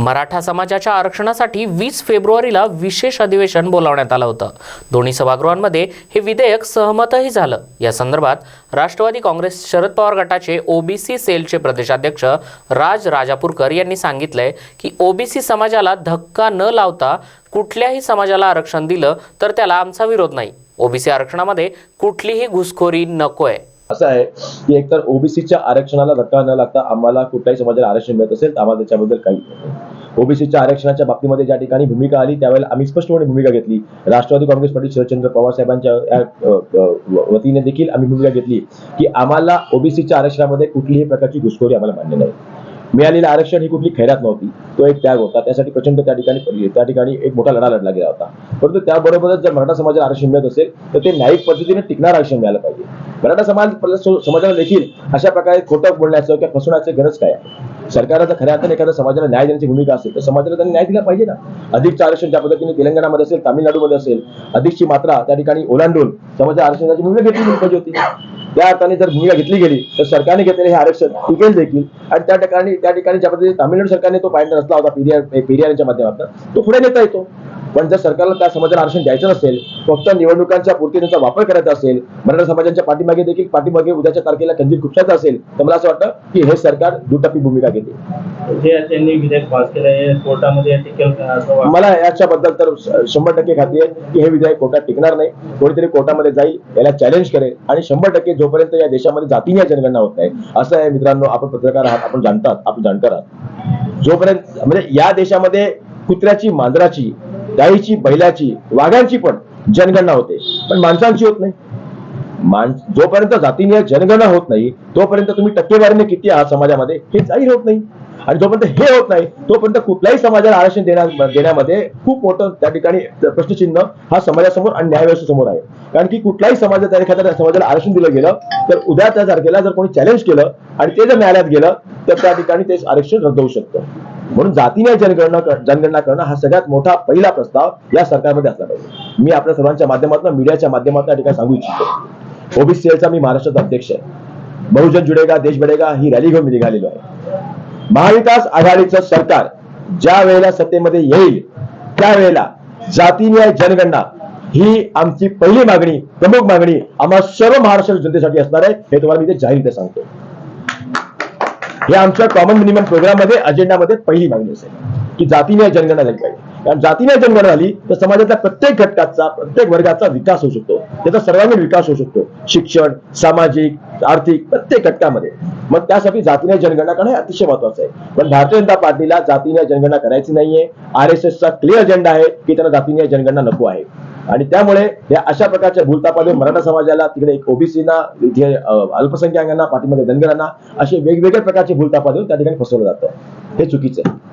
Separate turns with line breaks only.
मराठा समाजाच्या आरक्षणासाठी वीस फेब्रुवारीला विशेष अधिवेशन बोलावण्यात आलं होतं. दोन्ही सभागृहांमध्ये हे विधेयक सहमतही झालं. या संदर्भात राष्ट्रवादी काँग्रेस शरद पवार गटाचे ओबीसी सेलचे प्रदेशाध्यक्ष राज राजापूरकर यांनी सांगितलंय की ओबीसी समाजाला धक्का न लावता कुठल्याही समाजाला आरक्षण दिलं तर त्याला आमचा विरोध नाही. ओबीसी आरक्षणामध्ये कुठलीही घुसखोरी नकोय.
असं आहे की एकतर ओबीसीच्या आरक्षणाला धक्का न लागता आम्हाला कुठल्याही समाजाला आरक्षण मिळत असेल तर आम्हाला त्याच्याबद्दल काही ओबीसीच्या आरक्षणाच्या बाबतीमध्ये ज्या ठिकाणी भूमिका आली त्यावेळेला आम्ही स्पष्टपणे भूमिका घेतली. राष्ट्रवादी काँग्रेस पार्टी शरदचंद्र पवार साहेबांच्या वतीने देखील आम्ही भूमिका घेतली की आम्हाला ओबीसीच्या आरक्षणामध्ये कुठलीही प्रकारची घुसखोरी आम्हाला मान्य नाही. मिळालेलं आरक्षण ही कुठली खैरात नव्हती. तो एक त्याग होता. त्यासाठी प्रचंड त्या ठिकाणी त्या ठिकाणी एक मोठा लढा लढला गेला होता. परंतु त्याबरोबरच जर मराठा समाजाला आरक्षण मिळत असेल तर ते न्यायिक पद्धतीने टिकणार आरक्षण मिळालं पाहिजे. मराठा समाज समाजाला देखील अशा प्रकारे खोटं बोलण्याचं किंवा फसवण्याचं गरज काय आहे? सरकारचा खऱ्या अर्थाने एखाद्या समाजाला न्याय देण्याची भूमिका असेल तर समाजाला त्यांनी न्याय दिला पाहिजे ना? अधिकचं आरक्षण ज्या पद्धतीने तेलंगणामध्ये असेल तामिळनाडूमध्ये असेल अधिकची मात्रा त्या ठिकाणी ओलांडून समाजाला आरक्षणाची भूमिका घेतली पाहिजे होती. त्या अर्थाने जर भूमिका घेतली गेली तर सरकारने घेतलेले हे आरक्षण टिकेल देखील. आणि त्या ठिकाणी त्या ठिकाणी ज्या पद्धतीने तामिळनाडू सरकारने तो पाहिजे नसला होता पेरियार पेरियारच्या माध्यमातून तो पुढे नेता येतो. पण जर सरकारला त्या समाजाला आरक्षण द्यायचं नसेल फक्त निवडणुकांच्या पुरती त्याचा वापर करायचा असेल मराठा समाजाच्या पाठीमागे देखील पाठीमागे उद्याच्या तारखेला कंदील खुपसायचा असेल तर मला असं वाटतं की हे सरकार दुटप्पी भूमिका घेते.
जे त्यांनी विधेयक पास केलं हे कोर्टामध्ये टिकेल का असं वाटतं?
मला याच्याबद्दल तर शंभर टक्के खात्री आहे की हे विधेयक कोर्टात टिकणार नाही. कोणीतरी कोर्टामध्ये जाईल याला चॅलेंज करेल आणि शंभर टक्के जोपर्यंत या देशामध्ये जातीय जनगणना होत नाही. असं आहे मित्रांनो आपण पत्रकार आहात आपण जाणतात आपण जाणकार आहात. जोपर्यंत म्हणजे या देशामध्ये कुत्र्याची मांजराची गाईची बैलाची वाघांची पण जनगणना होते. पण माणसांची होत नाही. माणस जोपर्यंत जातीने जनगणना होत नाही तोपर्यंत तुम्ही टक्केवारीने किती आहात समाजामध्ये हे जाहीर होत नाही. आणि जोपर्यंत हे होत नाही तोपर्यंत कुठल्याही समाजाला आरक्षण देण्या देण्यामध्ये खूप मोठं त्या ठिकाणी प्रश्नचिन्ह हा समाजासमोर आणि न्यायव्यवस्थेसमोर आहे. कारण की कुठल्याही समाजात एखाद्या समाजाला आरक्षण दिलं गेलं तर उद्या त्या तारखेला जर कोणी चॅलेंज केलं आणि ते जर न्यायालयात गेलं तर त्या ठिकाणी ते आरक्षण रद्द होऊ शकतं. म्हणून जातीने जनगणना जनगणना करणं हा सगळ्यात मोठा पहिला प्रस्ताव या सरकारमध्ये असला पाहिजे. मी आपल्या सर्वांच्या माध्यमातून मीडियाच्या माध्यमातून या ठिकाणी सांगू इच्छितो. ओबीसी मी महाराष्ट्राचा अध्यक्ष आहे. बहुजन जुडेगा देश बडेगा ही रॅली घेऊन मी निघालेलो आहे. महाविकास आघाडीचं सरकार ज्या वेळेला सत्तेमध्ये येईल त्यावेळेला जातीन्याय जनगणना ही आमची पहिली मागणी प्रमुख मागणी आम्हा सर्व महाराष्ट्र जनतेसाठी असणार आहे हे तुम्हाला मी ते जाहीर सांगतो हे आमच्या कॉमन मिनिमम प्रोग्राममध्ये अजेंडामध्ये पहिली मागणी असेल की जातीने जनगणना झाली पाहिजे. कारण जातीने जनगणना झाली तर समाजातल्या प्रत्येक घटकाचा प्रत्येक वर्गाचा विकास होऊ शकतो. त्याचा सर्वांगीण विकास होऊ शकतो. शिक्षण सामाजिक आर्थिक प्रत्येक घटकामध्ये. मग त्यासाठी जातीने जनगणना करणं हे अतिशय महत्वाचं आहे. पण भारतीय जनता पार्टीला जातीने जनगणना करायची नाहीये. आर एस एसचा क्लिअर अजेंडा आहे की त्यांना जातीने जनगणना नको आहे. आणि त्यामुळे या अशा प्रकारच्या भूलतापाने मराठा समाजाला तिकडे एक ओबीसीना इथे अल्पसंख्याकांना पाठीमध्ये धनगरांना असे वेगवेगळ्या प्रकारचे भूलतापा देऊन त्या ठिकाणी फसवलं जातं. हे चुकीचं आहे.